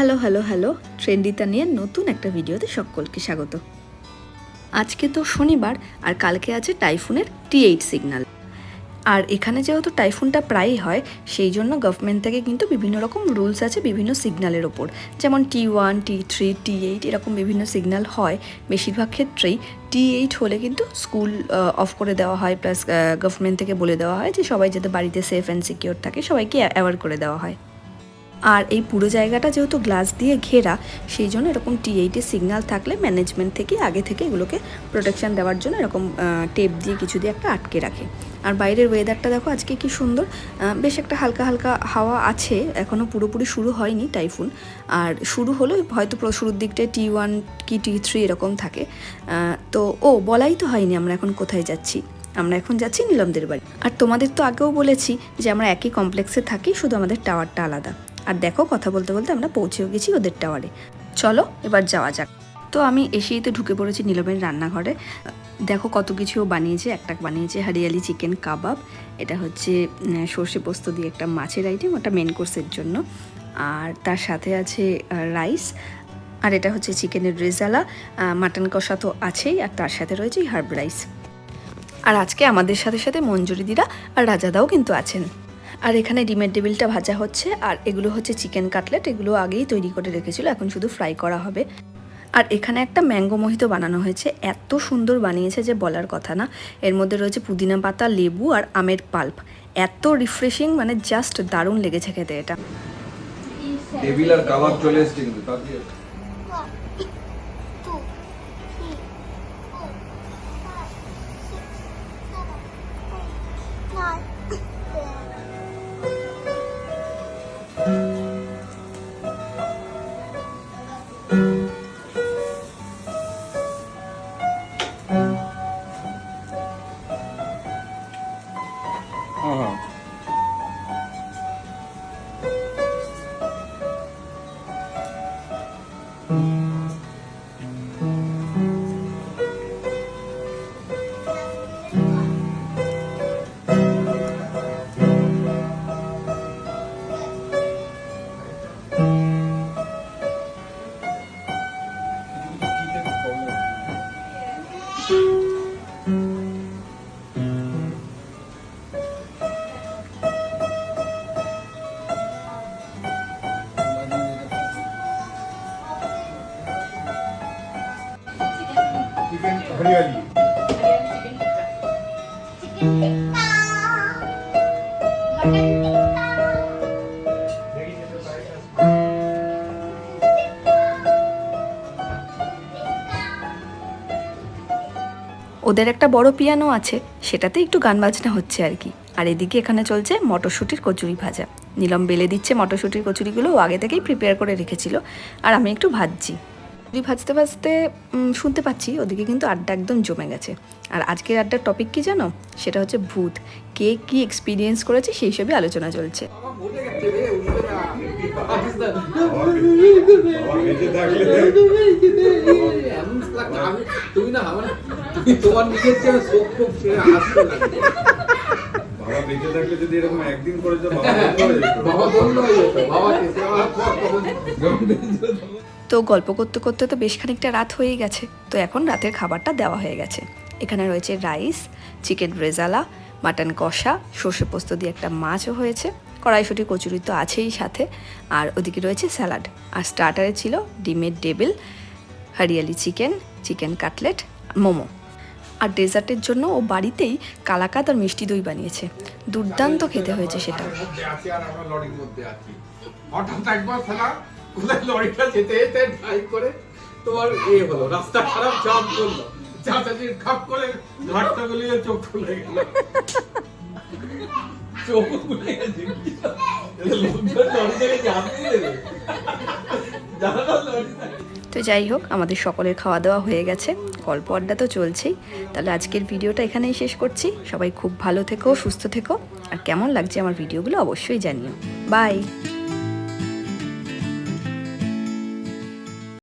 Hello hello hello, ট্রেন্ডিতা নিয়ে নতুন একটা ভিডিওতে সকলকে স্বাগত। আজকে তো শনিবার আর কালকে আছে টাইফুনের টি এইট সিগন্যাল আর এখানে যেহেতু টাইফুনটা প্রায়ই হয়, সেই জন্য গভর্নমেন্ট থেকে কিন্তু বিভিন্ন রকম রুলস আছে বিভিন্ন সিগনালের ওপর। যেমন T one, T three, T eight এরকম বিভিন্ন সিগনাল হয়। বেশিরভাগ ক্ষেত্রেই টি এইট হলে কিন্তু স্কুল অফ করে দেওয়া হয় প্লাস গভর্নমেন্ট থেকে বলে দেওয়া হয় যে সবাই যাতে বাড়িতে সেফ অ্যান্ড সিকিওর থাকে, সবাইকে অ্যাওয়ার করে দেওয়া হয়। আর এই পুরো জায়গাটা যেহেতু গ্লাস দিয়ে ঘেরা, সেই জন্য এরকম টি এইটের সিগন্যাল থাকলে ম্যানেজমেন্ট থেকে আগে থেকে এগুলোকে প্রোটেকশন দেওয়ার জন্য এরকম টেপ দিয়ে কিছু দিয়ে একটা আটকে রাখে। আর বাইরের ওয়েদারটা দেখো, আজকে কি সুন্দর বেশ একটা হালকা হালকা হাওয়া আছে এখনও পুরোপুরি শুরু হয়নি টাইফুন আর শুরু হলো হয়তো শুরুর দিকটায় টি ওয়ান কি টি থ্রি এরকম থাকে। তো, ও, বলাই তো হয়নি আমরা এখন কোথায় যাচ্ছি। আমরা এখন যাচ্ছি নীলমদের বাড়ি। আর তোমাদের তো আগেও বলেছি যে আমরা একই কমপ্লেক্সে থাকি, শুধু আমাদের টাওয়ারটা আলাদা। আর দেখো কথা বলতে বলতে আমরা পৌঁছেও গেছি ওদের টাওয়ারে। চলো, এবার যাওয়া যাক। তো আমি এসেই তো ঢুকে পড়েছি নীলমের রান্নাঘরে। দেখো কত কিছুও বানিয়েছে, একটা বানিয়েছে হারিয়ালি চিকেন কাবাব, এটা হচ্ছে সর্ষে পোস্ত দিয়ে একটা মাছের আইটেম ওটা মেন কোর্সের জন্য। আর তার সাথে আছে রাইস আর এটা হচ্ছে চিকেনের রেজালা মাটন কষা তো আছেই, আর তার সাথে রয়েছে হার্ব রাইস আর আজকে আমাদের সাথে সাথে মঞ্জুরিদিরা আর রাজাদাও কিন্তু আছেন। আর এখানে ডিমের টেবিলটা ভাজা হচ্ছে, আর এগুলো হচ্ছে চিকেন কাটলেট, এগুলো আগেই তৈরি করে রেখেছিল, এখন শুধু ফ্রাই করা হবে। আর এখানে একটা ম্যাঙ্গো মোহিত বানানো হয়েছে, এত সুন্দর বানিয়েছে যে বলার কথা না। এর মধ্যে রয়েছে পুদিনা পাতা, লেবু আর আমের পাল্প। এত রিফ্রেশিং মানে জাস্ট দারুণ লেগেছে খেতে এটা। টেবিল আর কাবাব চলে এসছে কিন্তু চিকেন হরিয়ালি ওদের একটা বড় পিয়ানো আছে, সেটাতে একটু গান বাজনা হচ্ছে আর কি। আর এদিকে এখানে চলছে মটরশুঁটির কচুরি ভাজা। নীলম বেলে দিচ্ছে মটরশুঁটির কচুরিগুলো, ও আগে থেকেই প্রিপেয়ার করে রেখেছিল। আর আমি একটু ভাজছি। কচুরি ভাজতে ভাজতে শুনতে পাচ্ছি, ওদিকে কিন্তু আড্ডা একদম জমে গেছে। আর আজকের আড্ডার টপিক কি জানো? সেটা হচ্ছে ভূত। কে কি এক্সপিরিয়েন্স করেছে সেই সবই আলোচনা চলছে। আমি তুমি না আমার তুমি তোমার নিজের চেয়ে চোখ খুব আসতে লাগে বাবা বেঁচে থাকলে যদি এরকম একদিন করে তো বাবা হয়ে যেত। হয়ে। তো গল্প করতে করতে তো বেশ খানিকটা রাত হয়েই গেছে। তো এখন রাতের খাবারটা দেওয়া হয়ে গেছে। এখানে রয়েছে রাইস চিকেন রেজালা মাটন কষা সর্ষে পোস্ত দিয়ে একটা মাছও হয়েছে। কড়াইশুটি কচুরি তো আছেই সাথে। আর ওদিকে রয়েছে স্যালাড। আর স্টার্টারে ছিল ডিমের devil hariyali chicken chicken cutlet momo. আর ডেজার্টের জন্য ও বাড়িতেই কালাকাত আর মিষ্টি দই বানিয়েছে। দুর্দান্ত খেতে হয়েছে সেটা। চোখ খুলে গেছে। লোকজন থেকে জানতে দেবে। তো যাই হোক, আমাদের সকলের খাওয়া দাওয়া হয়ে গেছে। গল্প আড্ডা তো চলছেই। তাহলে আজকের ভিডিওটা এখানেই শেষ করছি। সবাই খুব ভালো থেকো, সুস্থ থেকো। আর কেমন লাগছে আমার ভিডিওগুলো অবশ্যই জানিও। বাই!